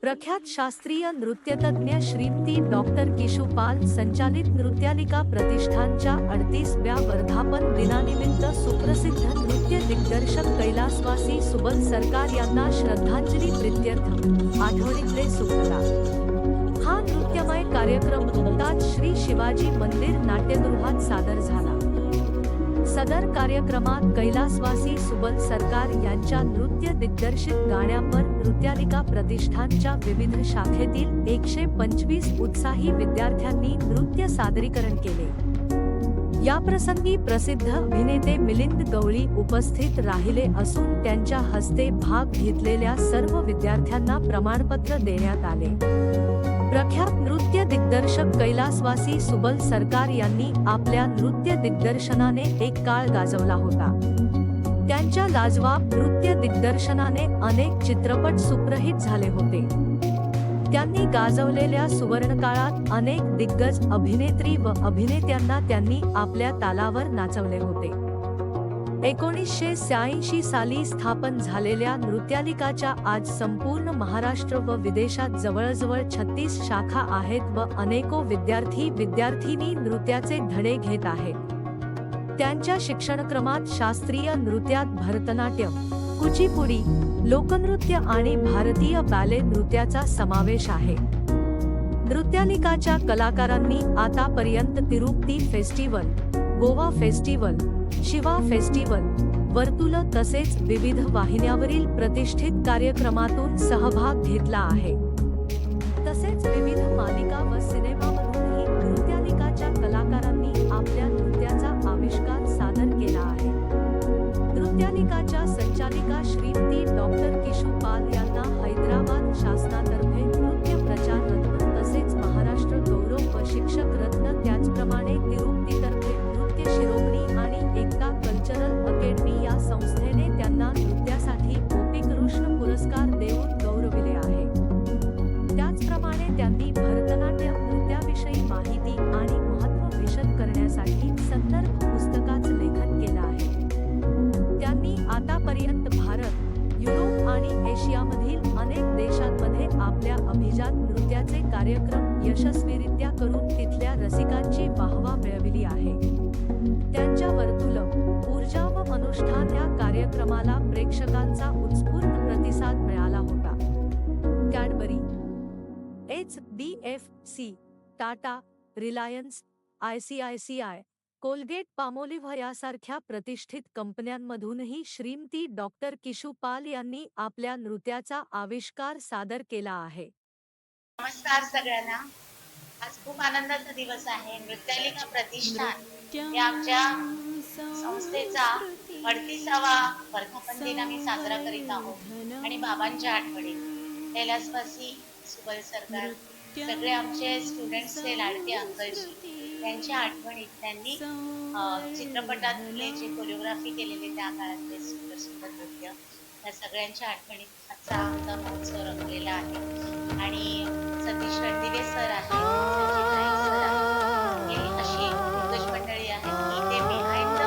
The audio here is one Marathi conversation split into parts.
प्रख्यात शास्त्रीय नृत्यतज्ञ श्रीमती डॉक्टर किशुपाल संचालित नृत्यालिका प्रतिष्ठानच्या अडतीसव्या वर्धापन दिनानिमित्त सुप्रसिद्ध नृत्य दिग्दर्शक कैलासवासी सुबल सरकार यांना श्रद्धांजली प्रित्यर्थ. आठवणीतले सुप्रदा हा नृत्यमय कार्यक्रम नुकताच श्री शिवाजी मंदिर नाट्यगृहात सादर झाला. सदर कार्यक्रमात कैलासवासी सुबल सरकार यांच्या नृत्य दिग्दर्शित गाण्यावर नृत्यालिका प्रतिष्ठानच्या विविध शाखेतील एकशे पंचवीस उत्साही विद्यार्थ्यांनी नृत्य सादरीकरण केले. याप्रसंगी प्रसिद्ध अभिनेते मिलिंद गवळी उपस्थित राहिले असून त्यांच्या हस्ते भाग घेतलेल्या सर्व विद्यार्थ्यांना प्रमाणपत्र देण्यात आले. प्रख्यात नृत्य दिग्दर्शक कैलासवासी सुबल सरकार यांनी आपल्या नृत्य दिग्दर्शनाने एक काळ गाजवला होता. त्यांच्या लाजवाब नृत्य दिग्दर्शनाने अनेक चित्रपट सुप्रहित झाले होते. त्यांनी गाजवलेल्या सुवर्णकाळात अनेक दिग्गज अभिनेत्री व अभिनेत्यांना त्यांनी आपल्या तालावर नाचवले होते. एकोणीसशे शहाऐंशी साली स्थापन झालेल्या नृत्यालिकाच्या आज संपूर्ण महाराष्ट्र व विदेशात जवळजवळ छत्तीस शाखा आहेत व अनेको विद्यार्थी विद्यार्थिनी नृत्याचे धडे घेत आहेत. त्यांच्या शिक्षणक्रमात शास्त्रीय नृत्यात भरतनाट्यम कुचिपुडी लोकनृत्य आणि भारतीय बॅले नृत्याचा समावेश आहे. नृत्यालिकाच्या कलाकारांनी आतापर्यंत Tirupati festival Goa festival Shiva festival Vartul तसेच विविध वाहिन्यावरील प्रतिष्ठित कार्यक्रमातून सहभाग घेतला आहे. तसेच विविध मालिका व सिनेमा कार्यक्रम यशस्वीरित्या करून तिथल्या रसिकांची वाहवा मिळविली आहे. त्यांच्या वर्तुल ऊर्जा व अनुष्ठान या कार्यक्रमाला प्रेक्षकांचा उत्स्फूर्त प्रतिसाद मिळाला होता. Cadbury H D F C Tata Reliance I C I C I Colgate Palmolive यासारख्या प्रतिष्ठित कंपन्यांमधूनही श्रीमती डॉक्टर किशू पाल यांनी आपल्या नृत्याचा आविष्कार सादर केला आहे. नमस्कार सगळ्यांना. आज खूप आनंदाचा दिवस आहे. नृत्यालिका प्रतिष्ठान? या आमच्या संस्थेचा अडतीसावा वर्धापन दिन आम्ही साजरा करीत आहोत. आणि बाबांच्या आठवणी. कैलासवासी सुबल सरकार सगळे आमचे स्टुडंट्सचे लाडके अंकलजी त्यांच्या आठवणीत त्यांनी चित्रपटातले जे कोरिओग्राफी केलेले त्या काळातले सुंदर सुंदर नृत्य त्या सगळ्यांच्या आठवणीत आजचा आमचा महोत्सव रंगलेला आहे. आणि सतीश रणदिवे सर आहेत. हे अशी दिग्गज मंडळी आहेत. की ते बिहाइंड द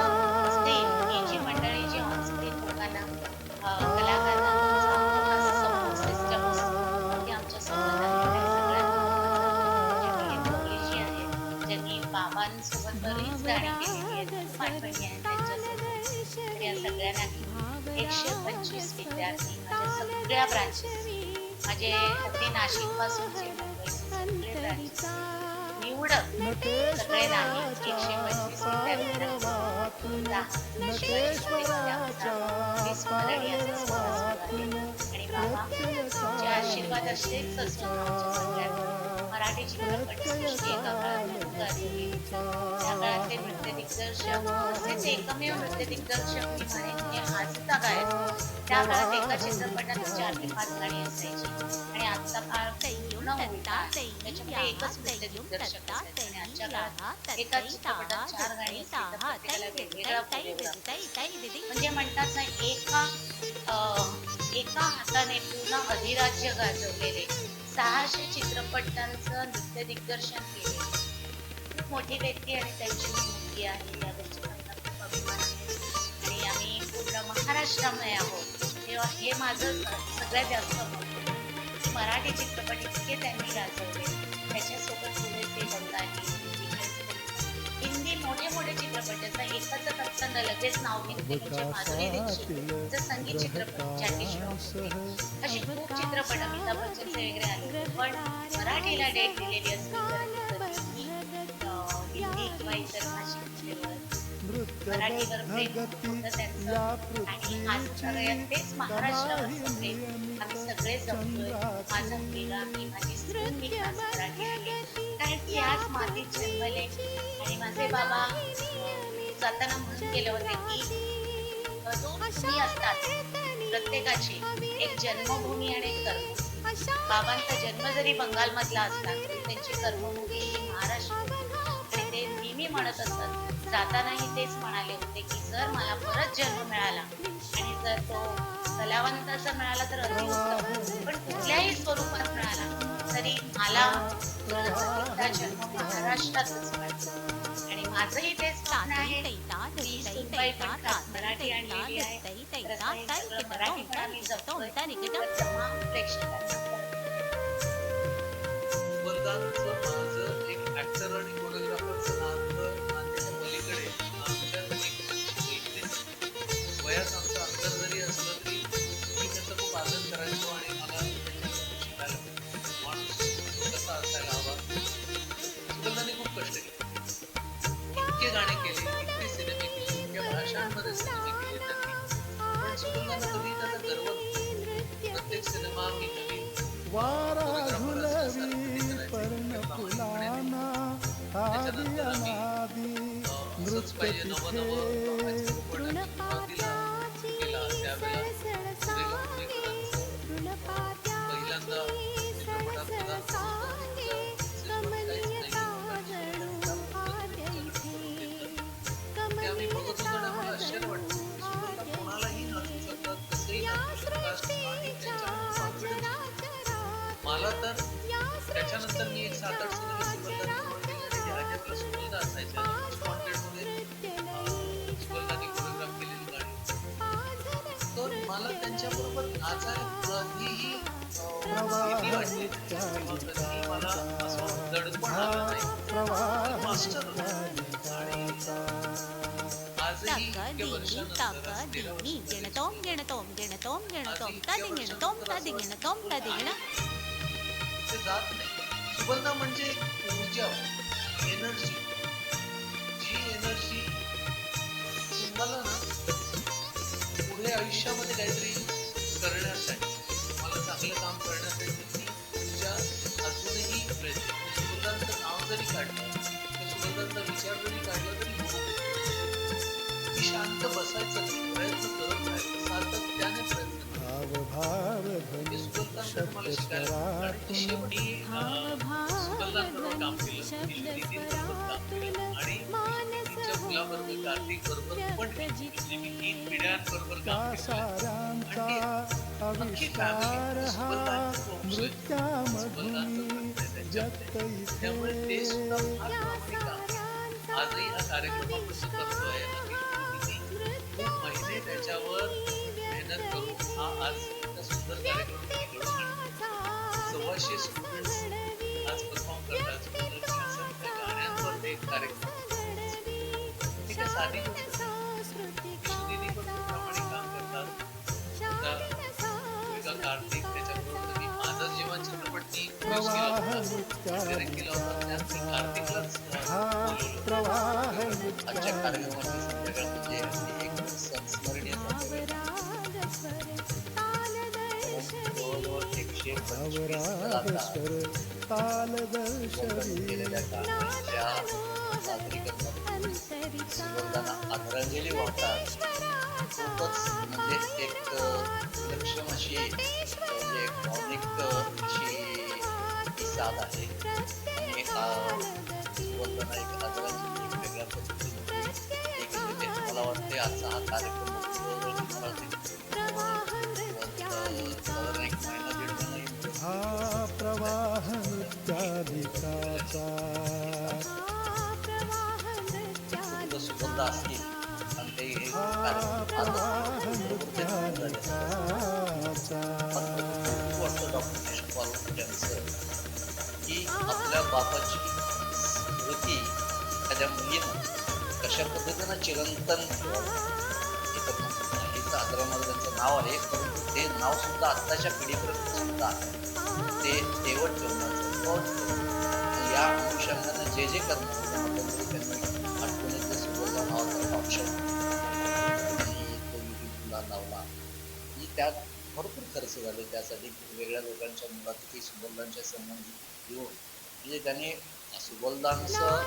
स्क्रीन ही जी मंडळी जी ऑन स्क्रीन लोकांना कलाकारांना सपोर्ट सिस्टम आहे सगळ्यात ज्यांनी बाबांसोबत बरीच गाणी केलेली आहेत त्यांच्यासोबत. या सगळ्यांना एकशे पंचवीस विद्यार्थी माझ्या सगळ्या ब्रांचेस. माझे अगदी नाशिक पासूनचे मुंबईचे निवडक सगळे नाही एकशे पंचवीस आणि बाबा तुमचे आशीर्वाद असेच मराठी चित्रपट सृष्टी एका काळात त्या काळातले दिग्दर्शक तसेच एकमेव नृत्य दिग्दर्शक मी म्हणेन की आजचा गायक त्या काळात एका चित्रपटात चार ते पाच गाणी असायची. आणि आजचा काळ पूर्ण उलटा आहे. त्याच्यामध्ये एकच नृत्य दिग्दर्शक असायचे. आणि आजच्या काळात एकाच चित्रपटात चार गाणी असली तर प्रत्येकाला वेगवेगळा कोरिओग्राफ म्हणजे म्हणतात ना एका एका हाताने पूर्ण अधिराज्य गाजवलेले सहाशे चित्रपटांचं नृत्य दिग्दर्शन केले. खूप मोठी व्यक्ती आणि त्यांची मुलगी आहे या गोष्टीचा मला खूप अभिमान आहे आणि आम्ही पूर्ण महाराष्ट्रामध्ये आहोत. तेव्हा हे माझं सगळ्यात जास्त महत्त्व मराठी चित्रपट इतके त्यांनी गाजवले. त्याच्यासोबत थोडेसे बंगाली हिंदी मोठे मोठे चित्रपट एकच असताना लगेच नाव घेतले म्हणजे माधुरी दीक्षित संगीत चित्रपट जॅकी श्रॉफ. अशी खूप चित्रपट अमिताभ बच्चनचे वगैरे आले पण मराठीला डेट दिलेली असली तर मराठीवर प्रेम होतं त्यांचं आणि आज तेच आम्ही सगळे जपतोय माझा मुलगा मी माझी मी खास मराठी आहे कारण की मातीत जन्मले आणि माझे बाबा जाताना म्हणून गेले होते की दोन भूमी असतात प्रत्येकाची एक जन्मभूमी आणि एक कर्मभूमी बाबांचा जन्म जरी बंगालमधला असला तरी त्यांची कर्मभूमी महाराष्ट्र नेहमी म्हणत असत जातानाही तेच म्हणाले होते की जर मला परत जन्म मिळाला. आणि जर तो कलावंताचा मिळाला तर अतिउत्तम पण कुठल्याही स्वरूपात मिळाला तरी मला जन्म महाराष्ट्रातच मिळाला. आणि माझंही तेच स्वप्न आहे. मी सुनबाई मराठी आणलेली आहे मराठी प्रेक्षकांना एक ऍक्टर आणि Not good. मला तर त्याच्यानंतर मी एक सात आठ सिनेमे म्हणजे असायचे गिणतोम गिणतोम गिणतोम गिणतोम तदि गिणतोम तदि गिणतोम तदि गिण जात नाही सुगंधा म्हणजे ऊर्जा एनर्जी जी एनर्जी. तुम्हाला ना पुढे आयुष्यामध्ये काहीतरी करण्यासाठी मला चांगलं काम करण्यासाठी ती ऊर्जा अजूनही आणि सुगंधांचं नाव जरी काढलं तर सुगंधांचा विचार जरी काढला तरी होत मी शांत बसायचं. प्रयत्न करत राहायचं सातत्याने प्रयत्न हे ते शेवटी काम केलं आणि कार्तिक बरोबर पण मी तीन पिढ्यांबरोबर काम आहे. त्यामुळे ते सुद्धा आहे. आजही हा कार्यक्रम खूप महिने त्याच्यावर. मेहनत करून हा आज सुंदर कार्यक्रम. सव्वाशे स्टुडंट्स आज परफॉर्म करतात. गाण्यांवर कार्यक्रम. मुलगा कार्तिक त्याच्याबरोबर मी माझा जेव्हा चित्रपट केला प्रवाह होता. त्यात मी कार्तिकलाच. प्रवाह आजच्या कार्यक्रमाची संध्याकाळ म्हणजे एक संस्मरणीय. जवळजवळ एकशे पंचवीस सादरीकरणात सुगंधांना आदरांजली वाहतात. खूपच म्हणजे एक अ, विलक्षण अशी म्हणजे एक भावनिक अशी ही साथ आहे. आणि हा सुगंधांना एक आदरांजली एक वेगळ्या पद्धतीने एक मला वाटते आजचा हा कार्यक्रम साधारण एक महिना दीड महिना हा प्रवाह नृत्याधिकाचा सुद्धा असतील. आणि ते वाटतं डॉक्टर की आपल्या बापाची स्मृती एखाद्या मुलीनं कशा पद्धतीनं चिरंतन ठेवावं त्यांचं नाव आहे परंतु ते नाव सुद्धा आत्ताच्या पिढीपर्यंत सुद्धा ते देवट ठेवण्याचं या अनुषंगानं जे जे करणार त्यांनी कसं झालं त्यासाठी वेगळ्या लोकांच्या मुलाखती सुबोलदांच्या संबंधित घेऊन म्हणजे त्याने सुबोलदांचं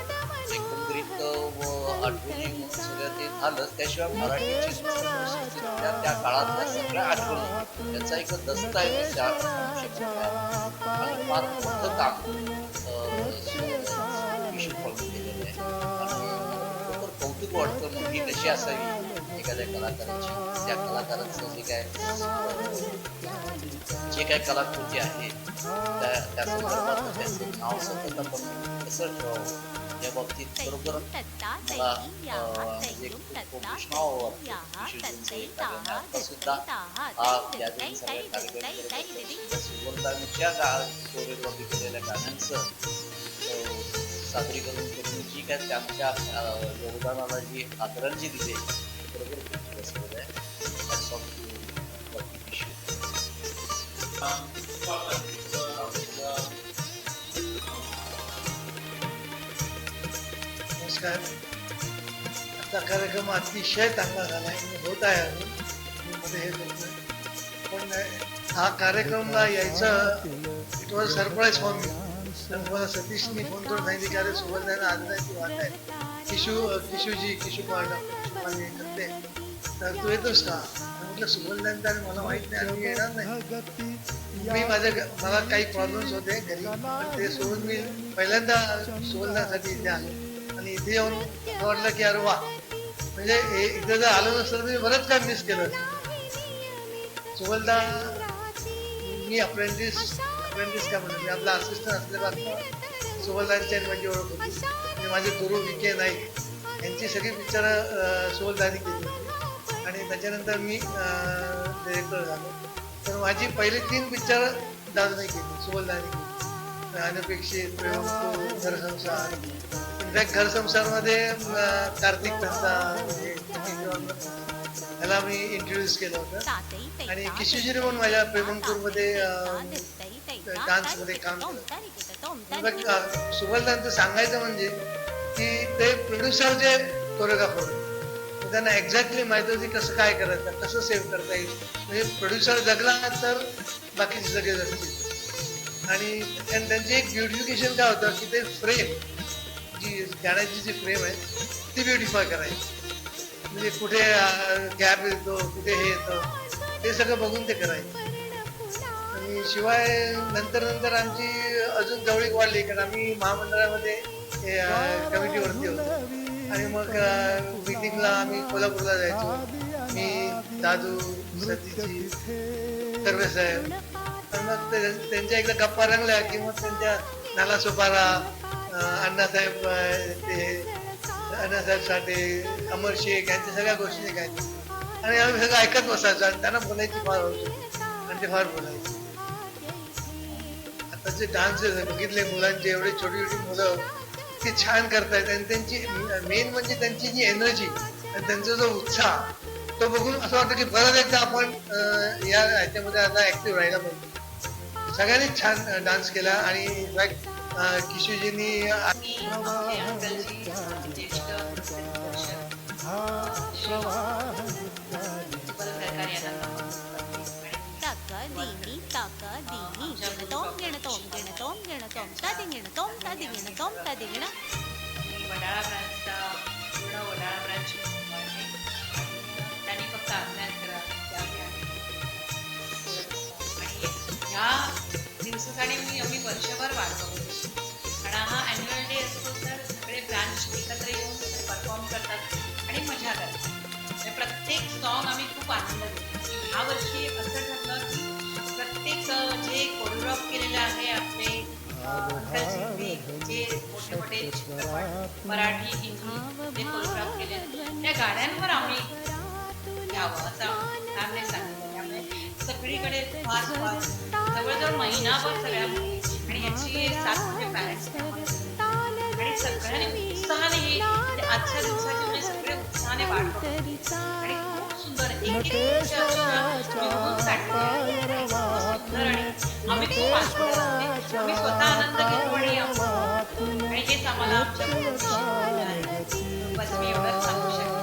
एकंदरीत व आठवणी म्हणून सगळं ते झालं त्याशिवाय मराठीची त्या त्या काळातल्या सगळ्या आठवणी त्याचा एक दस्तऐवज आहे. आणि फार मोठं काम केलेलं आहे आणि कौतुक वाटतं मुलगी कशी असावी एखाद्या कलाकाराची त्या कलाकाराचं जे काय जे काय कलाकृती आहे त्या त्या संदर्भात त्याचं नाव सतत आपण कसं ठेवावं या बाबतीत बरोबर मला म्हणजे खूप खूप वाटतं सुद्धा हा यादीने सगळ्या कार्यक्रम सुवर्धांच्या कोरिओग्राफी केलेल्या गाण्यांचं सादरीकरण करून जी काय त्यांच्या योगदानाला जी आदरांची दिली ती बरोबर खूप बसलेलं आहे Hats off to Dr. Kishu. नमस्कार. आता कार्यक्रम अतिशय चांगला झाला आहे. होत आहे अजून. मी मध्ये हे करतोय. पण हा कार्यक्रमला यायचं it was surprise for me मला सतीशनी फोन करून सांगितले की अरे सोबत आहे आज नाही तू वाट आहे किशू किशूजी किशू पांडव किशू करते तर तू येतोस का म्हटलं सुबोलदांचं आणि मला माहीत नाही आम्ही येणार नाही मी माझ्या मला काही प्रॉब्लेम्स होते घरी ते सोडून मी पहिल्यांदा सुगंधासाठी इथे आलो आणि इथे येऊन वाटलं की अरे वा म्हणजे एकदा जर आलो नसतं तर मी बरंच काय मिस केलं सुगंधा मी अप्रेंटिस अप्रेंटिस काय म्हणतो मी आपला असिस्टंट असल्यापासून सुबलदांची आणि माझी ओळख होती म्हणजे माझे गुरु विके नाईक. यांची सगळी पिक्चरं सुबलदानी केली होती. आणि त्याच्यानंतर मी डिरेक्टर झालो. तर माझी पहिली तीन पिक्चर दादाने केली सुबलदानी केली. अनपेक्षित प्रेम तू घरसंसार इनफॅक्ट घरसंसारमध्ये संसारमध्ये कार्तिक मेहता म्हणजे ह्याला मी इंट्रोड्यूस केलं होतं. आणि किशोजीने पण माझ्या प्रेमंकूरमध्ये डान्समध्ये काम केलं. सुबलदांचं सांगायचं म्हणजे की ते प्रोड्युसर जे कोरिओग्राफर त्यांना एक्झॅक्टली माहिती होती कसं काय करायचं कसं सेव्ह करता येईल. म्हणजे प्रोड्युसर जगला तर बाकीचे सगळे जगतील. आणि त्यां- त्यांची एक ब्युटिफिकेशन काय होतं की ते फ्रेम जी गाण्याची जी फ्रेम आहे ती ब्युटिफाय करायची. म्हणजे कुठे गॅप येतो कुठे हे येतं ते सगळं बघून ते करायचं. आणि शिवाय नंतर नंतर आमची अजून जवळीक वाढली कारण आम्ही महामंडळामध्ये कमिटीवरती होतो. आणि मग मीटिंगला आम्ही कोल्हापूरला जायचो. मी दादू सतीजी कर्वे साहेब. तर मग त्यांच्या एकदा गप्पा रंगल्या की मग त्यांच्या नाला सोपारा अण्णासाहेब ते अण्णासाहेब साठे अमर शेख यांच्या सगळ्या गोष्टी ऐकायच्या आणि आम्ही सगळं ऐकत बसायचो आणि त्यांना बोलायची फार होती. आणि ते फार बोलायचे. आता जे डान्स बघितले मुलांचे एवढे छोटी छोटी मुलं. ते छान करतायत आणि त्यांची मेन म्हणजे त्यांची जी एनर्जी आणि त्यांचा जो उत्साह तो बघून असं वाटतं की परत एकदा आपण या ह्याच्यामध्ये आता ऍक्टिव्ह राहायला पाहिजे. सगळ्यांनीच छान डान्स केला आणि इनफॅक्ट ज्येष्ठ गिणतोम तदि गिणतोम तदि गिणतोम वडाळा ब्रांचचा पूर्ण वडाळा ब्रांच आहे त्यांनी फक्त अभ्यास करा आणि ह्या दिवसासाठी मी आम्ही वर्षभर वाट आणि हा अॅन्युअल डे असतो तर सगळे ब्रांच एकत्र येऊन परफॉर्म करतात आणि मजा करतात प्रत्येक सॉन्ग आम्ही खूप आनंद घेतो ह्या वर्षी असं ठरलं की प्रत्येक जे कोरिओग्राफ केलेलं आहे आपले जे मोठे मोठे चित्रपट मराठी हिंदी केले त्या गाण्यांवर आम्ही घ्यावं असं सांगितलं. त्यामुळे सगळीकडे जवळजवळ महिनाभर सगळ्या आणि याची पॅरेंट्स म्हणजे आणि सगळ्यांनी उत्साहाने ही आजच्या दिवसाची म्हणजे सगळे उत्साहाने वाट आणि खूप सुंदर एक एक आम्ही खूप आम्ही स्वतः आनंद घेतो आम्हाला आमच्या बस मी सांगू शकतो.